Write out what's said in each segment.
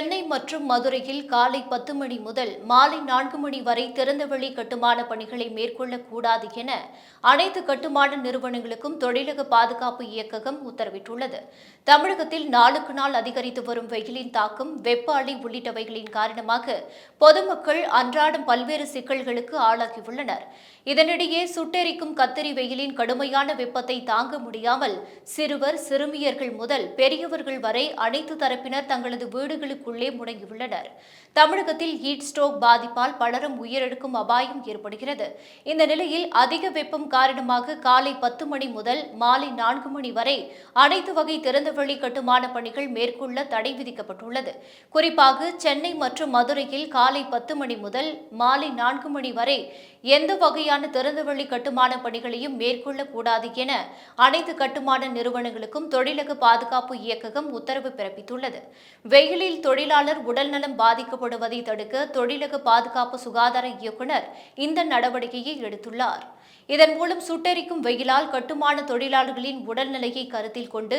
Chennai மற்றும் மதுரையில் காலை பத்து மணி முதல் மாலை நான்கு மணி வரை திறந்தவெளி கட்டுமான பணிகளை மேற்கொள்ளக்கூடாது என அனைத்து கட்டுமான நிறுவனங்களுக்கும் தொழிலக பாதுகாப்பு இயக்ககம் உத்தரவிட்டுள்ளது. தமிழகத்தில் நாளுக்கு நாள் அதிகரித்து வரும் வெயிலின் தாக்கம் வெப்ப அலை உள்ளிட்டவைகளின் காரணமாக பொதுமக்கள் அன்றாடம் பல்வேறு சிக்கல்களுக்கு ஆளாகியுள்ளனர். இதனிடையே சுட்டெரிக்கும் கத்தரி வெயிலின் கடுமையான வெப்பத்தை தாங்க முடியாமல் சிறுவர் சிறுமியர்கள் முதல் பெரியவர்கள் வரை அனைத்து தரப்பினர் தங்களது வீடுகளுக்கு வீட்டிற்குள்ளே முடங்கியுள்ளனர். தமிழகத்தில் ஹீட் ஸ்ட்ரோக் பாதிப்பால் பலரும் உயிரிழக்கும் அபாயம் ஏற்படுகிறது. இந்த நிலையில் அதிக வெப்பம் காரணமாக காலை பத்து மணி முதல் மாலை நான்கு மணி வரை அனைத்து வகை திறந்தவெளி கட்டுமான பணிகள் மேற்கொள்ள தடை விதிக்கப்பட்டுள்ளது. குறிப்பாக சென்னை மற்றும் மதுரையில் காலை பத்து மணி முதல் மாலை நான்கு மணி வரை எந்த வகையான திறந்தவெளி கட்டுமான பணிகளையும் மேற்கொள்ளக்கூடாது என அனைத்து கட்டுமான நிறுவனங்களுக்கும் தொழிலக பாதுகாப்பு இயக்ககம் உத்தரவு பிறப்பித்துள்ளது. வெயிலில் தொழில் தொழிலாளர் உடல்நலம் பாதிக்கப்படுவதை தடுக்க தொழிலக பாதுகாப்பு சுகாதார இயக்குனர் இந்த நடவடிக்கையை எடுத்துள்ளார். இதன் மூலம் சுட்டெரிக்கும் வெயிலால் கட்டுமான தொழிலாளர்களின் உடல்நிலையை கருத்தில் கொண்டு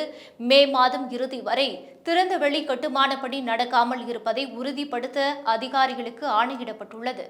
மே மாதம் இறுதி வரை திறந்தவெளி கட்டுமான பணி நடக்காமல் இருப்பதை உறுதிப்படுத்த அதிகாரிகளுக்கு ஆணையிடப்பட்டுள்ளது.